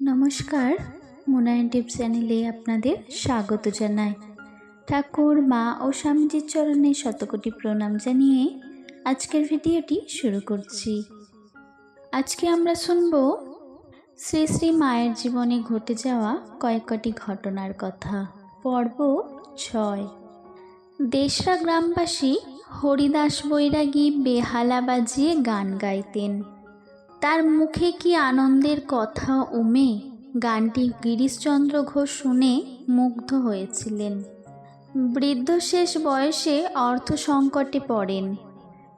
নমস্কার, মুনায়ন টিপ চ্যানেলে আপনাদের স্বাগত জানাই। ঠাকুর, মা ও স্বামীজির চরণে শতকোটি প্রণাম জানিয়ে আজকের ভিডিওটি শুরু করছি। আজকে আমরা শুনব শ্রী শ্রী মায়ের জীবনে ঘটে যাওয়া কয়েকটি ঘটনার কথা। পর্ব ছয়। দেশরা গ্রামবাসী হরিদাস বৈরাগী বেহালা বাজিয়ে গান গাইতেন। তার মুখে কি আনন্দের কথা উমে? গানটি গিরিশচন্দ্র ঘোষ শুনে মুগ্ধ হয়েছিলেন। বৃদ্ধ শেষ বয়সে অর্থ সংকটে পড়েন।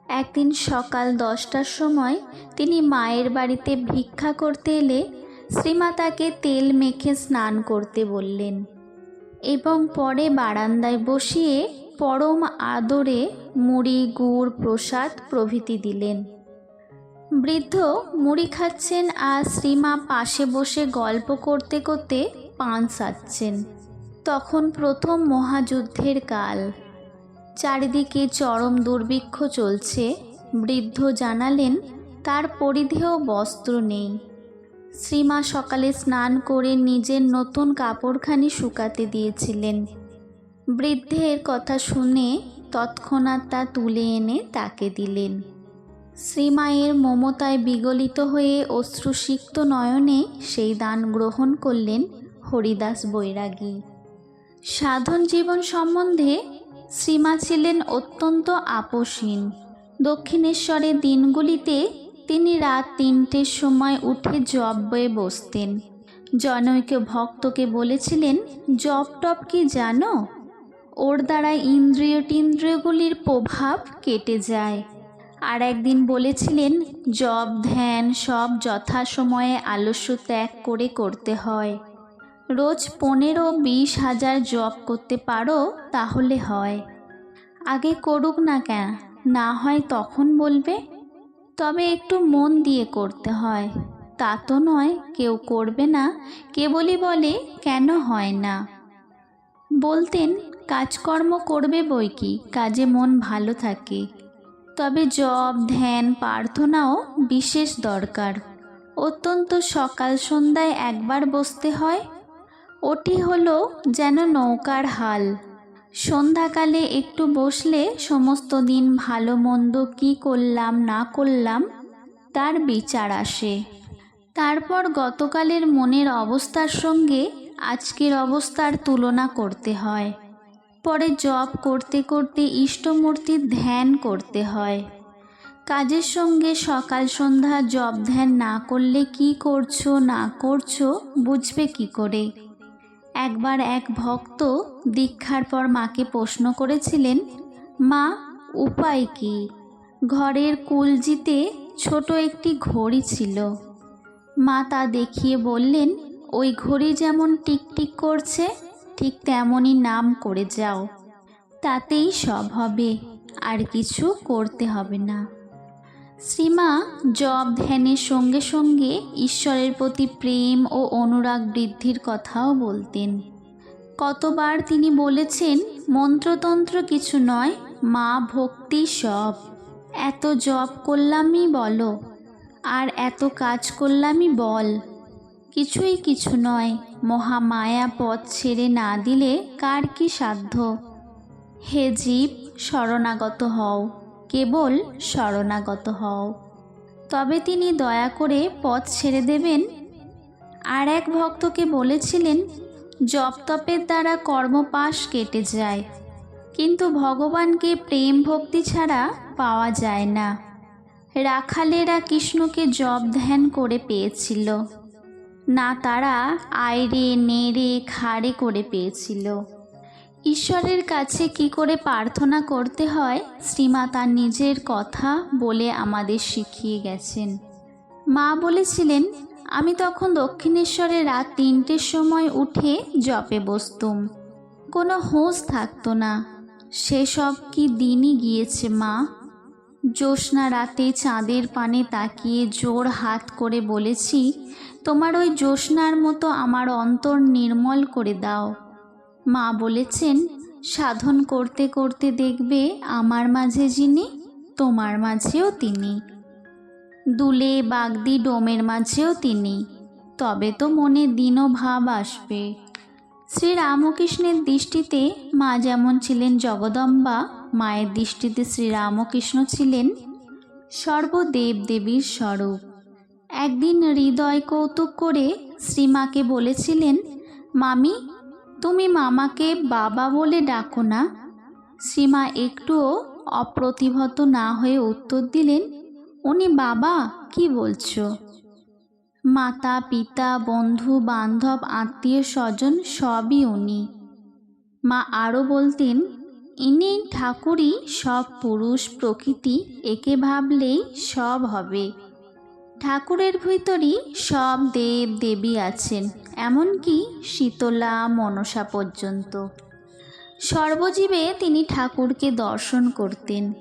একদিন সকাল দশটার সময় তিনি মায়ের বাড়িতে ভিক্ষা করতে এলে শ্রীমা তাকে তেল মেখে স্নান করতে বললেন এবং পরে বারান্দায় বসিয়ে পরম আদরে মুড়ি, গুড়, প্রসাদ প্রভৃতি দিলেন। বৃদ্ধ মুড়ি খাচ্ছেন আর শ্রীমা পাশে বসে গল্প করতে করতে পান সাচ্ছেন তখন প্রথম মহাযুদ্ধের কাল। চারিদিকে চরম দুর্ভিক্ষ চলছে। বৃদ্ধ জানালেন, তার পরিধেয় বস্ত্র নেই। শ্রীমা সকালে স্নান করে নিজের নতুন কাপড়খানি শুকাতে দিয়েছিলেন। বৃদ্ধের কথা শুনে তৎক্ষণাৎ তা তুলে এনে তাকে দিলেন। শ্রীমায়ের মমতায় বিগলিত হয়ে অশ্রুসিক্ত নয়নে সেই দান গ্রহণ করলেন হরিদাস বৈরাগী। সাধন জীবন সম্বন্ধে শ্রীমা ছিলেন অত্যন্ত আপোষহীন। দক্ষিণেশ্বরের দিনগুলিতে তিনি রাত তিনটের সময় উঠে জব বয়ে বসতেন। জনৈক ভক্তকে বলেছিলেন জব টপ কি জানো? ওর দ্বারা ইন্দ্রিয় টিন্দ্রিয়গুলির প্রভাব কেটে যায়। আর একদিন বলেছিলেন, জব, ধ্যান সব যথাসময়ে আলস্য ত্যাগ করে করতে হয়। রোজ পনেরো বিশ হাজার জব করতে পারো, তাহলে হয়। আগে করুক না কেন, না হয় তখন বলবে। তবে একটু মন দিয়ে করতে হয়। তা তো নয়, কেউ করবে না, কেবলই বলে, কেন হয় না? বলতেন, কাজকর্ম করবে বই কি? কাজে মন ভালো থাকে। তবে জব ধ্যান, প্রার্থনাও বিশেষ দরকার। অত্যন্ত সকাল সন্ধ্যায় একবার বসতে হয়। ওটি হলো যেন নৌকার হাল। সন্ধ্যাকালে একটু বসলে সমস্ত দিন ভালো মন্দ কী করলাম, না করলাম, তার বিচার আসে। তারপর গতকালের মনের অবস্থার সঙ্গে আজকের অবস্থার তুলনা করতে হয়। পরে জপ করতে করতে ইষ্টমূর্তির ধ্যান করতে হয়। কাজের সঙ্গে সকাল সন্ধ্যা জপ ধ্যান না করলে কি করছ, না করছ, বুঝবে কি করে? একবার এক ভক্ত দীক্ষার পর মাকে প্রশ্ন করেছিলেন, মা, উপায় কি? ঘরের কুলজিতে ছোট একটি ঘড়ি ছিল। মা তা দেখিয়ে বললেন, ওই ঘড়ি যেমন টিকটিক করছে ঠিক তেমনই নাম করে যাও। তাতেই সব হবে, আর কিছু করতে হবে না। শ্রীমা জব ধ্যানের সঙ্গে সঙ্গে ঈশ্বরের প্রতি প্রেম ও অনুরাগ বৃদ্ধির কথাও বলতেন। কতবার তিনি বলেছেন, মন্ত্রতন্ত্র কিছু নয়, মা ভক্তি সব। এত জব করলামই বলো, আর এত কাজ করলামই বল। কিছুই কিছু নয় মহামায়া পথ ছেড়ে না দিলে কার কি সাধ্য? হে জীব, শরণাগত হও, কেবল শরণাগত হও। তবে তিনি দয়া করে পথ ছেড়ে দেবেন। আর এক ভক্তকে বলেছিলেন, জপতপের দ্বারা কর্মপাশ কেটে যায়, কিন্তু ভগবানকে প্রেম ভক্তি ছাড়া পাওয়া যায় না। রাখালেরা কৃষ্ণকে জপ ধ্যান করে পেয়েছিল। না তারা আয়রে, নেড়ে, খাড়ে করে পেয়েছিল। ঈশ্বরের কাছে কি করে প্রার্থনা করতে হয়, শ্রীমা তার নিজের কথা বলে আমাদের শিখিয়ে গেছেন। মা বলেছিলেন, আমি তখন দক্ষিণেশ্বরে রাত তিনটের সময় উঠে জপে বসতুম। কোনো হোঁশ থাকতো না। সেসব কি দিনই গিয়েছে, মা? জ্যোৎস্না রাতে চাঁদের পানে তাকিয়ে জোর হাত করে বলেছি তোমার ওই জ্যোৎস্নার মতো আমার অন্তর নির্মল করে দাও। মা বলেছেন, সাধন করতে করতে দেখবে আমার মাঝে যিনি, তোমার মাঝেও তিনি। দুলে বাগদি ডোমের মাঝেও তিনি, তবে তো মনে দিন ও ভাব আসবে। শ্রী রামকৃষ্ণের দৃষ্টিতে মা যেমন ছিলেন জগদম্বা, মায়ের দৃষ্টিতে শ্রী রামকৃষ্ণ ছিলেন সর্বদেব দেবীর স্বরূপ। একদিন হৃদয় কৌতুক করে শ্রীমাকে বলেছিলেন, মামি, তুমি মামাকে বাবা বলে ডাকো না। শ্রীমা একটুও অপ্রতিভত না হয়ে উত্তর দিলেন, উনি বাবা, কি বলছো? মাতা, পিতা, বন্ধু, বান্ধব, আত্মীয় স্বজন সবই উনি। মা আরও বলতেন, ইনি ঠাকুরই সব পুরুষ প্রকৃতি, একে ভাবলেই সব হবে। ঠাকুরের ভিতরই সব দেব দেবী আছেন, এমনকি শীতলা, মনসা পর্যন্ত। সর্বজীবে তিনি ঠাকুরকে দর্শন করতেন।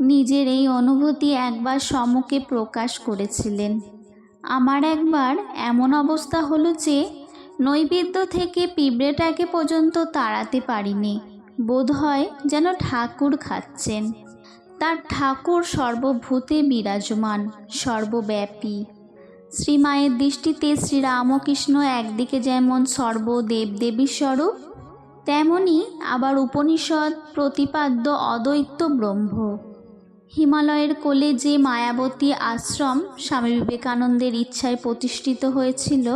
নিজের এই অনুভূতি একবার সমকে প্রকাশ করেছিলেন। আমার একবার এমন অবস্থা হলো যে, নৈবেদ্য থেকে পিঁপড়েটাকে পর্যন্ত তাড়াতে পারিনি। বোধ হয় যেন ঠাকুর খাচ্ছেন। তার ঠাকুর সর্বভূতে বিরাজমান, সর্বব্যাপী। শ্রীমায়ের দৃষ্টিতে শ্রীরামকৃষ্ণ একদিকে যেমন সর্বদেবদেবীর স্বরূপ তেমনি আবার উপনিষদ প্রতিপাদ্য অদ্বৈত ব্রহ্ম। হিমালয়ের কোলে যে মায়াবতী আশ্রম স্বামী বিবেকানন্দের ইচ্ছায় প্রতিষ্ঠিত হয়েছিল,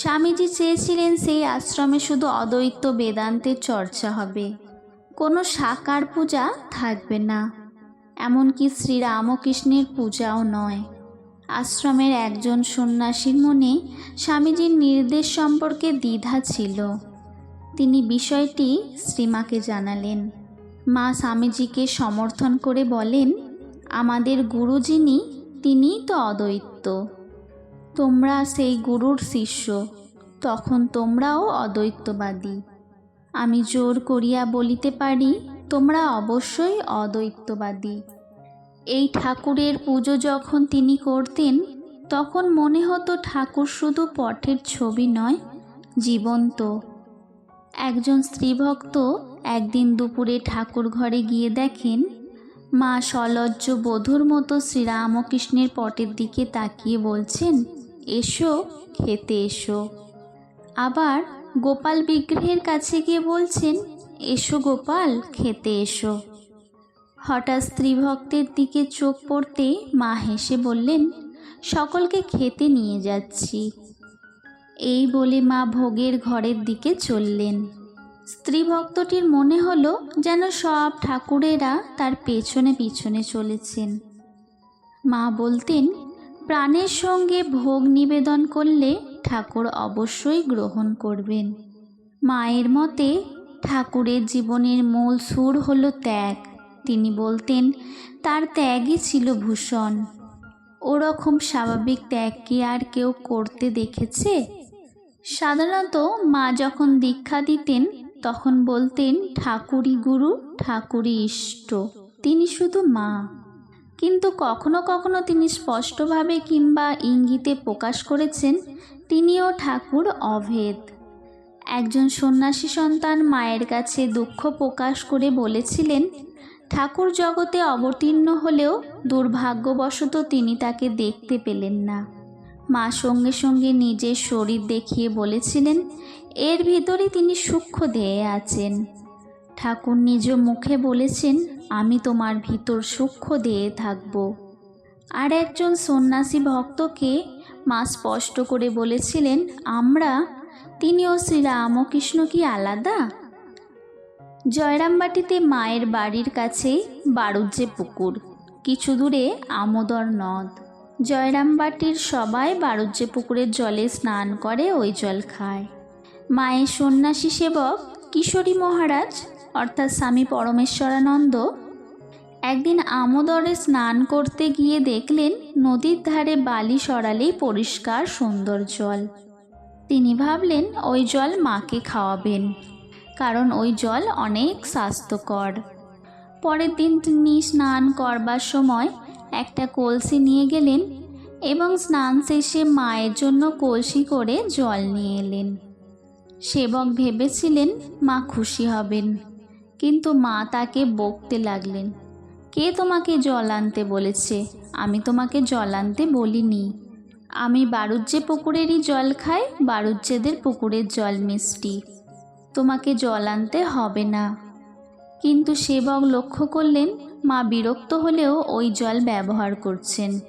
স্বামীজি চেয়েছিলেন সেই আশ্রমে শুধু অদ্বৈত বেদান্তের চর্চা হবে। কোনো সাকার পূজা থাকবে না। এমনকি শ্রীরামকৃষ্ণের পূজাও নয়। আশ্রমের একজন সন্ন্যাসীর মনে স্বামীজির নির্দেশ সম্পর্কে দ্বিধা ছিল। তিনি বিষয়টি শ্রীমাকে জানালেন। মা স্বামীজিকে সমর্থন করে বলেন, আমাদের গুরু যিনি তিনিই তো অদ্বৈত। তোমরা সেই গুরুর শিষ্য, তখন তোমরাও অদ্বৈতবাদী। আমি জোর করিয়া বলিতে পারি, তোমরা অবশ্যই অদ্বৈতবাদী। এই ঠাকুরের পুজো যখন তিনি করতেন, তখন মনে হতো ঠাকুর শুধু পটের ছবি নয়, জীবন্ত। একজন স্ত্রীভক্ত একদিন দুপুরে ঠাকুর ঘরে গিয়ে দেখেন, মা সলজ্জ বধূর মতো শ্রীরামকৃষ্ণের পটের দিকে তাকিয়ে বলছেন, এসো, খেতে এসো। আবার গোপাল বিগ্রহের কাছে গিয়ে বলছেন, এসো গোপাল, খেতে এসো। হঠাৎ স্ত্রীভক্তের দিকে চোখ পড়তে মা হেসে বললেন, সকলকে খেতে নিয়ে যাচ্ছি। এই বলে মা ভোগের ঘরের দিকে চললেন। স্ত্রী ভক্তটির মনে হলো যেন সব ঠাকুরেরা তার পেছনে পিছনে চলেছেন। মা বলতেন, প্রাণের সঙ্গে ভোগ নিবেদন করলে ঠাকুর অবশ্যই গ্রহণ করবেন। মায়ের মতে, ঠাকুরের জীবনের মূল সুর হলো ত্যাগ। তিনি বলতেন, তার ত্যাগই ছিল ভূষণ। ওরকম স্বাভাবিক ত্যাগ কি আর কেউ করতে দেখেছে? সাধারণত মা যখন দীক্ষা দিতেন, তখন বলতেন, ঠাকুরই গুরু, ঠাকুরই ইষ্ট। তিনি শুধু মা। কিন্তু কখনো কখনো তিনি স্পষ্টভাবে কিংবা ইঙ্গিতে প্রকাশ করেছেন তিনিও ঠাকুর অভেদ। একজন সন্ন্যাসী সন্তান মায়ের কাছে দুঃখ প্রকাশ করে বলেছিলেন, ঠাকুর জগতে অবতীর্ণ হলেও দুর্ভাগ্যবশত তিনি তাকে দেখতে পেলেন না। মা সঙ্গে সঙ্গে নিজের শরীর দেখিয়ে বলেছিলেন, এর ভিতরে তিনি সূক্ষ্ম দেহে আছেন। ঠাকুর নিজ মুখে বলেছেন, আমি তোমার ভিতর সূক্ষ্ম দেহে থাকব। আর একজন সন্ন্যাসী ভক্তকে মা স্পষ্ট করে বলেছিলেন, আমরা? তিনি তিনিও শ্রীরামকৃষ্ণ কি আলাদা? জয়রামবাটিতে মায়ের বাড়ির কাছেই বারুজ্জে পুকুর, কিছু দূরে আমোদর নদ। জয়রামবাটির সবাই বারুজ্জে পুকুরের জলে স্নান করে, ওই জল খায়। মায়ের সন্ন্যাসী সেবক কিশোরী মহারাজ, অর্থাৎ স্বামী পরমেশ্বরানন্দ একদিন আমোদরে স্নান করতে গিয়ে দেখলেন নদীর ধারে বালি সরালেই পরিষ্কার সুন্দর জল। তিনি ভাবলেন, ওই জল মাকে খাওয়াবেন, কারণ ওই জল অনেক স্বাস্থ্যকর। পরের দিন তিনি স্নান করবার সময় একটা কলসি নিয়ে গেলেন এবং স্নান শেষে মায়ের জন্য কলসি করে জল নিয়ে এলেন। সেবক ভেবেছিলেন, মা খুশি হবেন। কিন্তু মা তাকে বকতে লাগলেন। কে তোমাকে জল আনতে বলেছে? আমি তোমাকে জল আনতে বলিনি। আমি বারুজ্জে পুকুরেরই জল খাই বারুজ্জেদের পুকুরের জল মিষ্টি। তোমাকে জল আনতে হবে না। কিন্তু সেবক লক্ষ্য করলেন, মা বিরক্ত হলেও ওই জল ব্যবহার করছেন।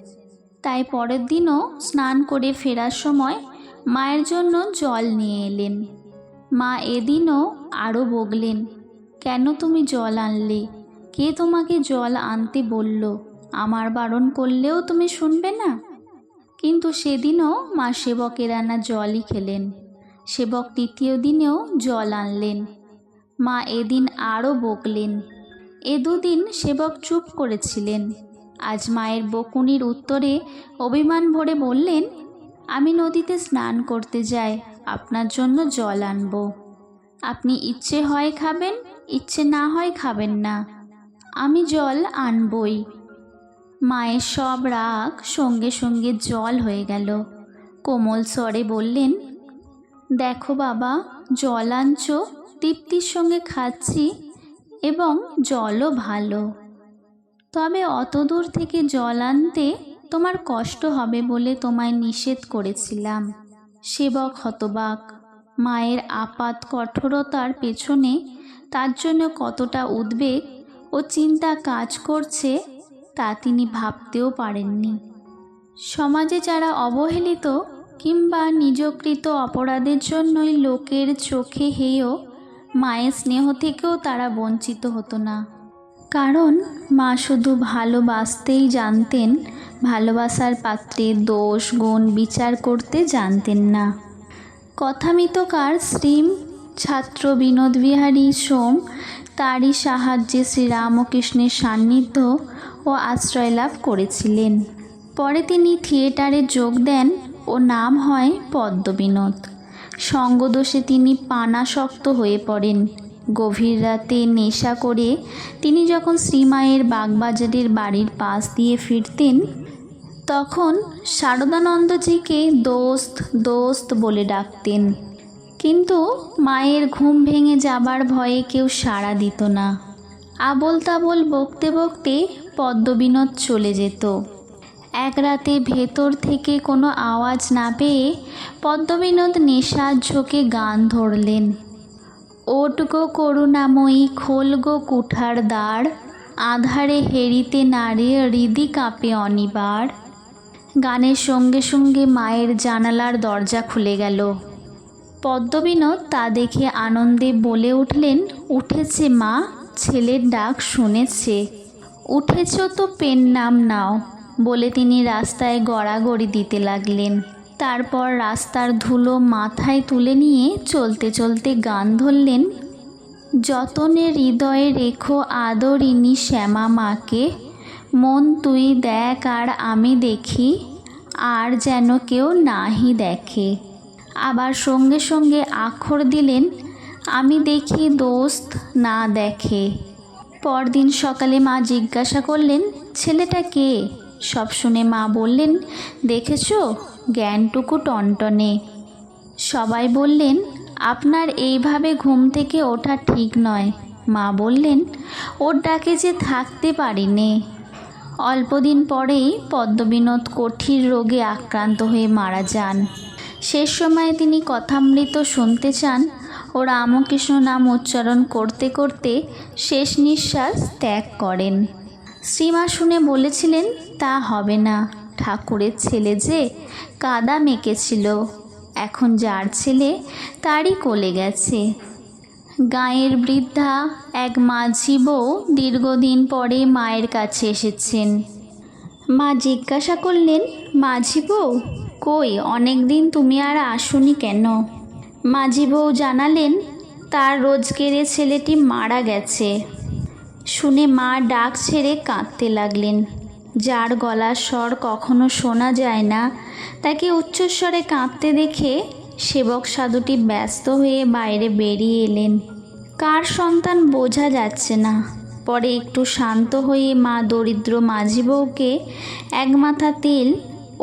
তাই পরের দিনও স্নান করে ফেরার সময় মায়ের জন্য জল নিয়ে এলেন। মা এদিনও আরও বগলেন কেন তুমি জল আনলে? কে তোমাকে জল আনতে বলল? আমার বারণ করলেও তুমি শুনবে না। কিন্তু সেদিনও মা সেবকের আনা জলই খেলেন। সেবক তৃতীয় দিনেও জল আনলেন। মা এদিন আরও বকলেন। এ দুদিন সেবক চুপ করেছিলেন। আজ মায়ের বকুনির উত্তরে অভিমান ভরে বললেন, আমি নদীতে স্নান করতে যাই, আপনার জন্য জল আনব। আপনি ইচ্ছে হয় খাবেন, ইচ্ছে না হয় খাবেন না। আমি জল আনবই। মায়ের সব রাগ সঙ্গে সঙ্গে জল হয়ে গেল। কোমল স্বরে বললেন, দেখো বাবা, জল আনছো, তৃপ্তির সঙ্গে খাচ্ছি এবং জলও ভালো। তবে অত দূর থেকে জল আনতে তোমার কষ্ট হবে বলে তোমায় নিষেধ করেছিলাম। সেবক হতবাক, মায়ের আপাত কঠোরতার পেছনে তার জন্য কতটা উদ্বেগ ও চিন্তা কাজ করছে তা তিনি ভাবতেও পারেননি। সমাজে যারা অবহেলিত কিংবা নিজকৃত অপরাধের জন্যই লোকের চোখে হেয়, মায়ের স্নেহ থেকেও তারা বঞ্চিত হতো না। কারণ মা শুধু ভালোবাসতেই জানতেন, ভালোবাসার পাত্রে দোষ, গুণ বিচার করতে জানতেন না। কথামিতকার শ্রীম, ছাত্র বিনোদ বিহারী সোম তারই সাহায্যে শ্রীরামকৃষ্ণের সান্নিধ্য ও আশ্রয় লাভ করেছিলেন। পরে তিনি থিয়েটারে যোগ দেন ও নাম হয় পদ্মবিনোদ। সঙ্গদোষে তিনি পানাসক্ত হয়ে পড়েন। গভীর রাতে নেশা করে তিনি যখন শ্রীমায়ের বাগবাজারের বাড়ির পাশ দিয়ে ফিরতেন, তখন শারদানন্দজিকে দোস্ত দোস্ত বলে ডাকতেন। কিন্তু মায়ের ঘুম ভেঙে যাবার ভয়ে কেউ সাড়া দিত না। আবল তাবল বকতে বকতে পদ্মবিনোদ চলে যেত। এক রাতে ভেতর থেকে কোনো আওয়াজ না পেয়ে পদ্মবিনোদ নেশার ঝোঁকে গান ধরলেন। ওট গো করুণাময়ী, খোল গো কুঠার দ্বার, আধারে হেরিতে নারে হৃদি কাঁপে অনিবার। গানের সঙ্গে সঙ্গে মায়ের জানালার দরজা খুলে গেল। পদ্মবিনোদ তা দেখে আনন্দে বলে উঠলেন, উঠেছে মা, ছেলের ডাক শুনেছে। উঠেছ তো পেন নাম নাও। বলে তিনি রাস্তায় গড়াগড়ি দিতে লাগলেন। তারপর রাস্তার ধুলো মাথায় তুলে নিয়ে চলতে চলতে গান ধরলেন, যতনে হৃদয়ে রেখো আদরিনী শ্যামা মাকে, মন তুই দেখ আর আমি দেখি, আর যেন কেউ নাহি দেখে। আবার সঙ্গে সঙ্গে আখর দিলেন, আমি দেখি দোস্ত না দেখে। পরদিন সকালে মা জিজ্ঞাসা করলেন, ছেলেটা কে? সব শুনে মা বললেন, দেখেছ? জ্ঞানটুকু টনটনে। সবাই বললেন, আপনার এইভাবে ঘুম থেকে ওঠা ঠিক নয়। মা বললেন, ওর ডাকে যে থাকতে পারিনে। অল্পদিন পরেই পদ্মবিনোদ কঠির রোগে আক্রান্ত হয়ে মারা যান। শেষ সময়ে তিনি কথামৃত শুনতে চান ও রামকৃষ্ণ নাম উচ্চারণ করতে করতে শেষ নিঃশ্বাস ত্যাগ করেন। শ্রীমা শুনে বলেছিলেন, তা হবে না। ঠাকুরের ছেলে যে কাদা মেকেছিল এখন যার ছেলে তারই কোলে গেছে। গাঁয়ের বৃদ্ধা এক মাঝি বউ দীর্ঘদিন পরে মায়ের কাছে এসেছেন। মা জিজ্ঞাসা করলেন, মাঝি বউ কই অনেক দিন তুমি আর আসুনি কেন? মাঝি বউ জানালেন, তার রোজগেরে ছেলেটি মারা গেছে। শুনে মা ডাক ছেড়ে কাঁদতে লাগলেন। যার গলার স্বর কখনো শোনা যায় না, তাকে উচ্চস্বরে কাঁদতে দেখে সেবক সাধুটি ব্যস্ত হয়ে বাইরে বেরিয়ে এলেন। কার সন্তান বোঝা যাচ্ছে না। পরে একটু শান্ত হয়ে মা দরিদ্র মাঝি বউকে এক মাথা তেল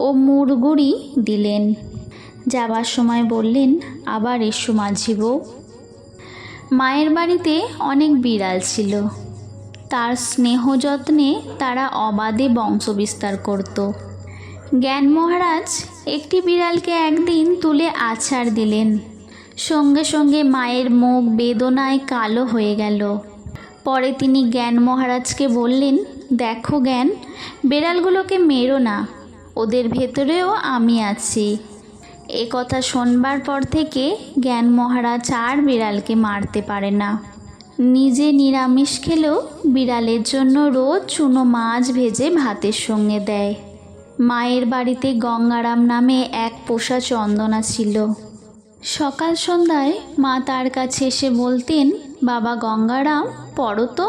ও মুড়গুড়ি দিলেন। যাবার সময় বললেন, আবার এসো মাঝি বউ। মায়ের বাড়িতে অনেক বিড়াল ছিল। তার স্নেহ যত্নে তারা অবাধে বংশবিস্তার করত। জ্ঞান মহারাজ একটি বিড়ালকে একদিন তুলে আছাড় দিলেন। সঙ্গে সঙ্গে মায়ের মুখ বেদনায় কালো হয়ে গেল। পরে তিনি জ্ঞান মহারাজকে বললেন, দেখো জ্ঞান, বিড়ালগুলোকে মেরো না। ওদের ভেতরেও আমি আছি। এ কথা শোনবার পর থেকে জ্ঞান মহারাজ আর বিড়ালকে মারতে পারে না। নিজে নিরামিষ খেলেও বিড়ালের জন্য রোজ চুনো মাছ ভেজে ভাতের সঙ্গে দেয়। মায়ের বাড়িতে গঙ্গারাম নামে এক পোষা চন্দনা ছিল। সকাল সন্ধ্যায় মা তার কাছে এসে বলতেন, বাবা গঙ্গারাম, পড়ো তো।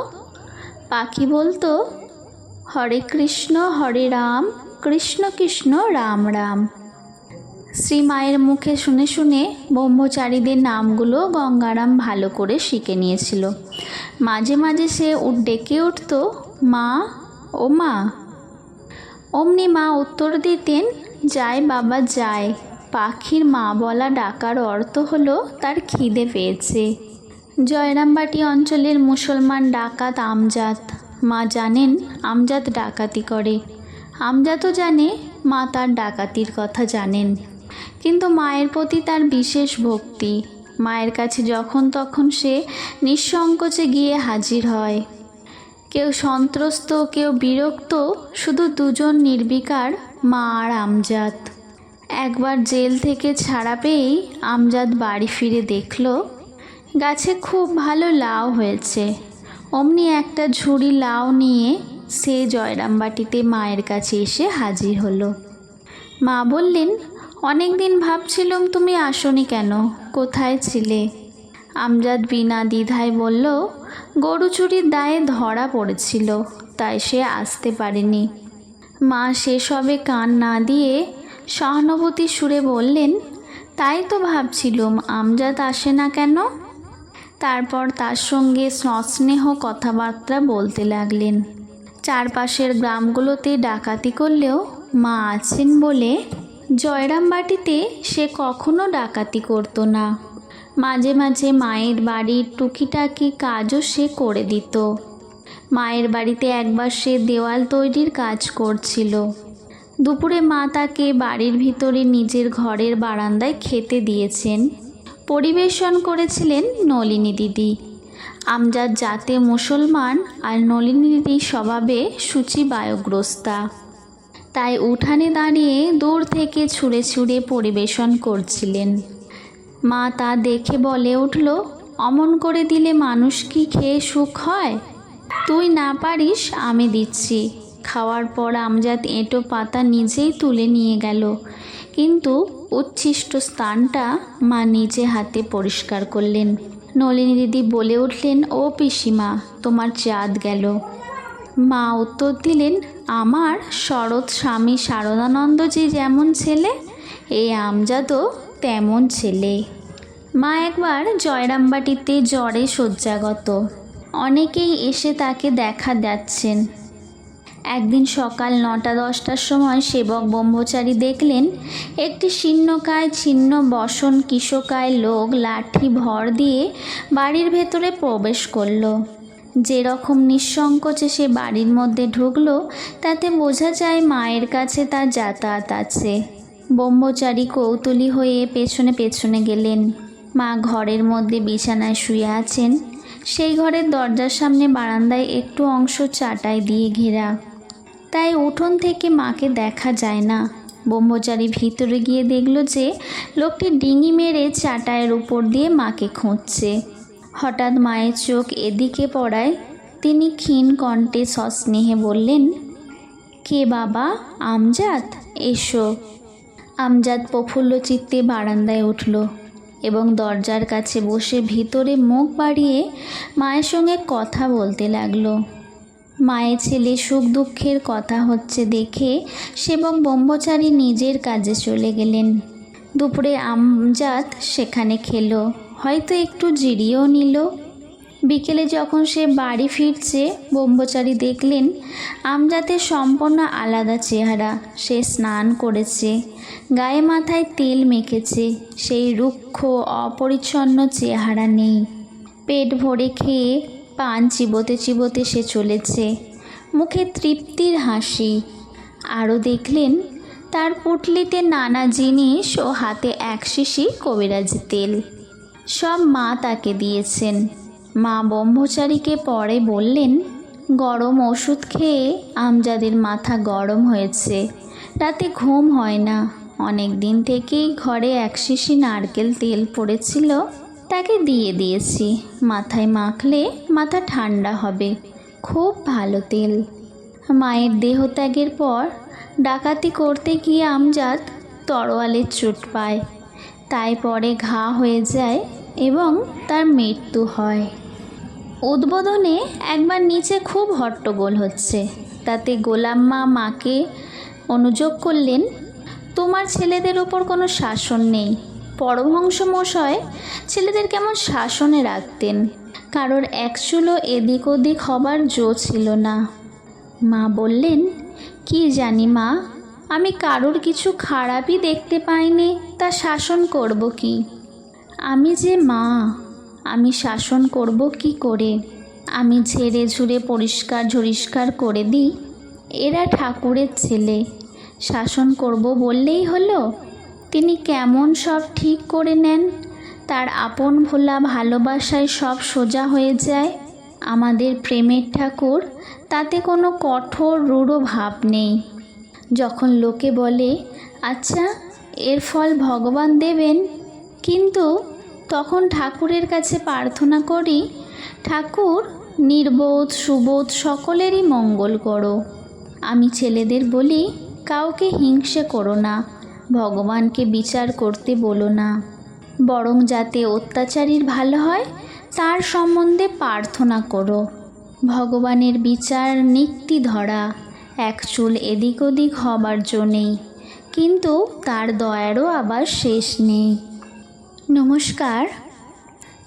পাখি বলতো, হরে কৃষ্ণ, হরে রাম। কৃষ্ণ কৃষ্ণ রাম রাম। শ্রী মায়ের মুখে শুনে শুনে ব্রহ্মচারীদের নামগুলো গঙ্গারাম ভালো করে শিখে নিয়েছিল। মাঝে মাঝে সে ডেকে উঠত, মা, ও মা। অমনি মা উত্তর দিতেন, যায় বাবা, যায়। পাখির মা বলা ডাকার অর্থ হলো, তার খিদে পেয়েছে। জয়রামবাটি অঞ্চলের মুসলমান ডাকাত আমজাদ। মা জানেন, আমজাদ ডাকাতি করে। আমজাদও জানে, মা তার ডাকাতির কথা জানেন। কিন্তু মায়ের প্রতি তার বিশেষ ভক্তি। মায়ের কাছে যখন তখন সে নিঃসংকোচে গিয়ে হাজির হয়। কেউ সন্ত্রস্ত, কেউ বিরক্ত, শুধু দুজন নির্বিকার মা আর আমজাদ। একবার জেল থেকে ছাড়া পেয়েই আমজাদ বাড়ি ফিরে দেখল, গাছে খুব ভালো লাউ হয়েছে। অমনি একটা ঝুড়ি লাউ নিয়ে সে জয়রামবাটিতে মায়ের কাছে এসে হাজির হলো। মা বললেন অনেক দিন ভাবছিলাম তুমি আসনি কেন? কোথায় ছিলে? আমজাদ বিনা দ্বিধায় বলল, গরু চুরির দায়ে ধরা পড়েছিল, তাই সে আসতে পারেনি। মা সেসবে কান না দিয়ে সহানুভূতি সুরে বললেন, তাই তো ভাবছিলুম আমজাদ আসে না কেন? তারপর তার সঙ্গে সস্নেহ কথাবার্তা বলতে লাগলেন। চারপাশের গ্রামগুলোতে ডাকাতি করলেও মা আছেন বলে জয়রামবাটিতে সে কখনো ডাকাতি করতো না। মাঝে মাঝে মায়ের বাড়ির টুকিটাকি কাজও সে করে দিত। মায়ের বাড়িতে একবার সে দেওয়াল তৈরির কাজ করছিল। দুপুরে মা তাকে বাড়ির ভিতরে নিজের ঘরের বারান্দায় খেতে দিয়েছেন। পরিবেশন করেছিলেন নলিনী দিদি। আমজাদ জাতে মুসলমান আর নলিনী দিদি স্বভাবে সূচিবায়গ্রস্তা। তাই উঠানে দাঁড়িয়ে দূর থেকে ছুঁড়ে ছুঁড়ে পরিবেশন করছিলেন। মা তা দেখে বলে উঠল, অমন করে দিলে মানুষ কি খেয়ে সুখ হয়? তুই না পারিস, আমি দিচ্ছি। খাওয়ার পর আমজাদ এঁটো পাতা নিজেই তুলে নিয়ে গেল। কিন্তু উচ্ছিষ্ট স্থানটা মা নিজে হাতে পরিষ্কার করলেন। নলিনী দিদি বলে উঠলেন, ও পিসিমা, তোমার চাঁদ গেল। মা উত্তর দিলেন, আমার শরৎ স্বামী শারদানন্দজি যেমন ছেলে, এই আমজাদও তেমন ছেলে। মা একবার জয়রামবাটিতে জ্বরে শয্যাগত। অনেকেই এসে তাকে দেখা যাচ্ছেন। একদিন সকাল নটা দশটার সময় সেবক ব্রহ্মচারী দেখলেন, একটি শীর্ণকায় ছিন্ন বসন কিশোকায় লোক লাঠি ভর দিয়ে বাড়ির ভেতরে প্রবেশ করল। যেরকম নিঃসংকোচে সে বাড়ির মধ্যে ঢুকলো, তাতে বোঝা যায় মায়ের কাছে তার যাতায়াত আছে। ব্রহ্মচারী কৌতূহলী হয়ে পেছনে পেছনে গেলেন। মা ঘরের মধ্যে বিছানায় শুয়ে আছেন। সেই ঘরের দরজার সামনে বারান্দায় একটু অংশ চাটাই দিয়ে ঘেরা। তাই উঠোন থেকে মাকে দেখা যায় না। ব্রহ্মচারী ভিতরে গিয়ে দেখল যে লোকটি ডিঙি মেরে চাটায়ের উপর দিয়ে মাকে খুঁজছে। হঠাৎ মায়ের চোখ এদিকে পড়ায়। তিনি ক্ষীণ কণ্ঠে সস্নেহে বললেন, কে বাবা? আমজাদ? এসো। আমজাদ প্রফুল্ল চিত্তে বারান্দায় উঠল এবং দরজার কাছে বসে ভিতরে মুখ বাড়িয়ে মায়ের সঙ্গে কথা বলতে লাগল। মায়ের ছেলে সুখ দুঃখের কথা হচ্ছে দেখে সেবক ব্রহ্মচারী নিজের কাজে চলে গেলেন। দুপুরে আমজাত সেখানে খেলো, হয়তো একটু জিরিয়েও নিল। বিকেলে যখন সে বাড়ি ফিরছে, ব্রহ্মচারী দেখলেন আমজাতের সম্পূর্ণ আলাদা চেহারা। সে স্নান করেছে, গায়ে মাথায় তেল মেখেছে, সেই রুক্ষ, অপরিচ্ছন্ন চেহারা নেই। পেট ভরে খেয়ে পান চিবোতে চিবোতে সে চলেছে। মুখে তৃপ্তির হাসি। আরও দেখলেন, তার পুটলিতে নানা জিনিস ও হাতে এক শিশি কবিরাজি তেল। সব মা তাকে দিয়েছেন। মা ব্রহ্মচারীকে পরে বললেন, গরম ওষুধ খেয়ে আমজাদের মাথা গরম হয়েছে। রাতে ঘুম হয় না। অনেক দিন থেকেই ঘরে এক শিশি নারকেল তেল পড়েছিল। তাকে দিয়ে দিয়েছি। মাথায় মাখলে মাথা ঠান্ডা হবে। খুব ভালো তেল। মায়ের দেহত্যাগের পর ডাকাতি করতে গিয়ে আমজাদ তরোয়ালের চোট পায়। তাই পরে ঘা হয়ে যায় এবং তার মৃত্যু হয়। উদ্বোধনে একবার নিচে খুব হট্টগোল হচ্ছে। তাতে গোলাম্মা মাকে অনুযোগ করলেন, তোমার ছেলেদের ওপর কোনো শাসন নেই। পরমহংস মশয় ছেলেদের কেমন শাসনে রাখতেন। কারোর এক চুলো এদিক ওদিক হবার জো ছিল না। মা বললেন, কি জানি মা, আমি কারোর কিছু খারাপই দেখতে পাইনি, তা শাসন করব কি? আমি যে মা, আমি শাসন করব কি করে? আমি ঝেড়ে ঝুড়ে পরিষ্কার ঝরিষ্কার করে দিই। এরা ঠাকুরের ছেলে। শাসন করব বললেই হলো তিনি কেমন সব ঠিক করে নেন? তার আপন ভোলা ভালোবাসায় সব সোজা হয়ে যায়। আমাদের প্রেমের ঠাকুর, তাতে কোনো কঠোর, রূঢ় ভাব নেই। যখন লোকে বলে আচ্ছা এর ফল ভগবান দেবেন? কিন্তু তখন ঠাকুরের কাছে প্রার্থনা করি, ঠাকুর, নির্বোধ, সুবোধ সকলেরই মঙ্গল করো। আমি ছেলেদের বলি, কাউকে হিংসে করো না। ভগবানকে বিচার করতে বলো না। বরং যাতে অত্যাচারীর ভালো হয়, তার সম্বন্ধে প্রার্থনা করো। ভগবানের বিচার নিক্তি ধরা এক চুল এদিক ওদিক হবার জন্যেই কিন্তু তার দয়ারও আবার শেষ নেই। নমস্কার।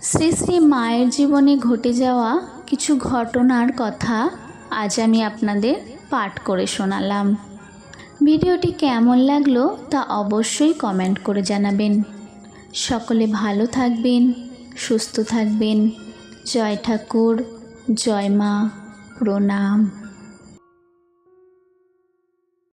শ্রী শ্রী মায়ের জীবনে ঘটে যাওয়া কিছু ঘটনার কথা আজ আমি আপনাদের পাঠ করে শোনালাম। ভিডিওটি কেমন লাগল তা অবশ্যই কমেন্ট করে জানাবেন। সকলে ভালো থাকবেন, সুস্থ থাকবেন। জয় ঠাকুর, জয় মা, প্রণাম।